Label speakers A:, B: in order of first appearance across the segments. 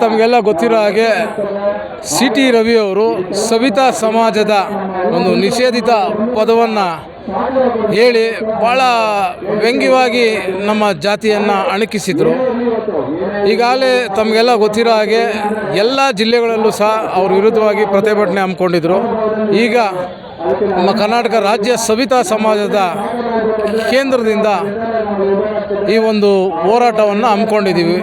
A: ತಮಗೆಲ್ಲ ಗೊತ್ತಿರೋ ಹಾಗೆ ಸಿ ಟಿ ರವಿಯವರು ಸವಿತಾ ಸಮಾಜದ ಒಂದು ನಿಷೇಧಿತ ಪದವನ್ನು ಹೇಳಿ ಭಾಳ ವ್ಯಂಗ್ಯವಾಗಿ ನಮ್ಮ ಜಾತಿಯನ್ನು ಅಣಕಿಸಿದರು. ಈಗಾಗಲೇ ತಮಗೆಲ್ಲ ಗೊತ್ತಿರೋ ಹಾಗೆ ಎಲ್ಲ ಜಿಲ್ಲೆಗಳಲ್ಲೂ ಸಹ ಅವ್ರ ವಿರುದ್ಧವಾಗಿ ಪ್ರತಿಭಟನೆ ಹಮ್ಮಿಕೊಂಡಿದ್ರು. ಈಗ ನಮ್ಮ ಕರ್ನಾಟಕ ರಾಜ್ಯ ಸವಿತಾ ಸಮಾಜದ ಕೇಂದ್ರದಿಂದ ಈ ಒಂದು ಹೋರಾಟವನ್ನು ಹಮ್ಮಿಕೊಂಡಿದ್ದೀವಿ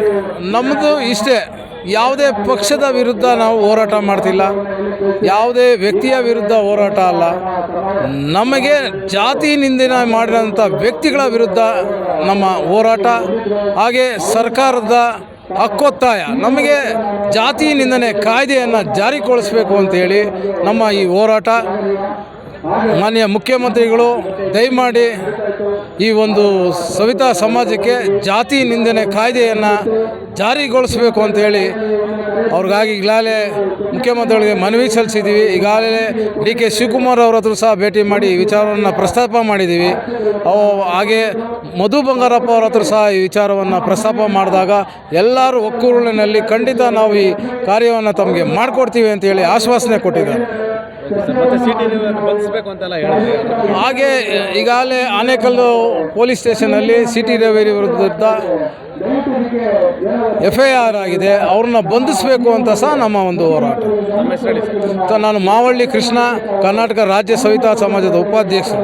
A: ನಮ್ಮದು ಇಷ್ಟೇ ಯಾವುದೇ ಪಕ್ಷದ ವಿರುದ್ಧ ನಾವು ಹೋರಾಟ ಮಾಡ್ತಿಲ್ಲ. ಯಾವುದೇ ವ್ಯಕ್ತಿಯ ವಿರುದ್ಧ ಹೋರಾಟ ಅಲ್ಲ. ನಮಗೆ ಜಾತಿ ನಿಂದನೆ ಮಾಡಿದಂಥ ವ್ಯಕ್ತಿಗಳ ವಿರುದ್ಧ ನಮ್ಮ ಹೋರಾಟ. ಹಾಗೆ ಸರ್ಕಾರದ ಹಕ್ಕೊತ್ತಾಯ. ನಮಗೆ ಜಾತಿ ನಿಂದನೆ ಕಾಯ್ದೆಯನ್ನು ಜಾರಿಗೊಳಿಸಬೇಕು ಅಂತೇಳಿ ನಮ್ಮ ಈ ಹೋರಾಟ. ಮಾನ್ಯ ಮುಖ್ಯಮಂತ್ರಿಗಳು, ದಯಮಾಡಿ ಈ ಒಂದು ಸವಿತಾ ಸಮಾಜಕ್ಕೆ ಜಾತಿ ನಿಂದನೆ ಕಾಯ್ದೆಯನ್ನು ಜಾರಿಗೊಳಿಸಬೇಕು ಅಂತೇಳಿ ಅವ್ರಿಗಾಗಿ ಈಗಾಗಲೇ ಮುಖ್ಯಮಂತ್ರಿಗಳಿಗೆ ಮನವಿ ಸಲ್ಲಿಸಿದ್ದೀವಿ. ಈಗಾಗಲೇ ಡಿ ಕೆ ಶಿವಕುಮಾರ್ ಅವ್ರ ಹತ್ರ ಸಹ ಭೇಟಿ ಮಾಡಿ ಈ ವಿಚಾರವನ್ನು ಪ್ರಸ್ತಾಪ ಮಾಡಿದ್ದೀವಿ. ಅವು ಹಾಗೆ ಮಧು ಬಂಗಾರಪ್ಪ ಅವ್ರ ಹತ್ರ ಸಹ ಈ ವಿಚಾರವನ್ನು ಪ್ರಸ್ತಾಪ ಮಾಡಿದಾಗ ಎಲ್ಲರೂ ಒಕ್ಕೂರಿನಲ್ಲಿ ಖಂಡಿತ ನಾವು ಈ ಕಾರ್ಯವನ್ನು ತಮಗೆ ಮಾಡಿಕೊಡ್ತೀವಿ ಅಂತೇಳಿ ಆಶ್ವಾಸನೆ ಕೊಟ್ಟಿದ್ದಾರೆ.
B: ಮತ್ತೆ ಸಿಟಿ ಬಂಧಿಸಬೇಕು ಅಂತೆಲ್ಲ ಹೇಳಿದ್ರು
A: ಹಾಗೆ ಈಗಾಗಲೇ ಆನೇಕಲ್ಲು ಪೊಲೀಸ್ ಸ್ಟೇಷನಲ್ಲಿ ಸಿ ಟಿ ರವೇರಿ ವಿರುದ್ಧ ಎಫ್ ಐ ಆರ್ ಆಗಿದೆ. ಅವ್ರನ್ನ ಬಂಧಿಸಬೇಕು ಅಂತ ಸಹ ನಮ್ಮ ಒಂದು ಹೋರಾಟ. ಸೊ ನಾನು ಮಾವಳ್ಳಿ ಕೃಷ್ಣ ಕರ್ನಾಟಕ ರಾಜ್ಯ ಸವಿತಾ ಸಮಾಜದ ಉಪಾಧ್ಯಕ್ಷರು.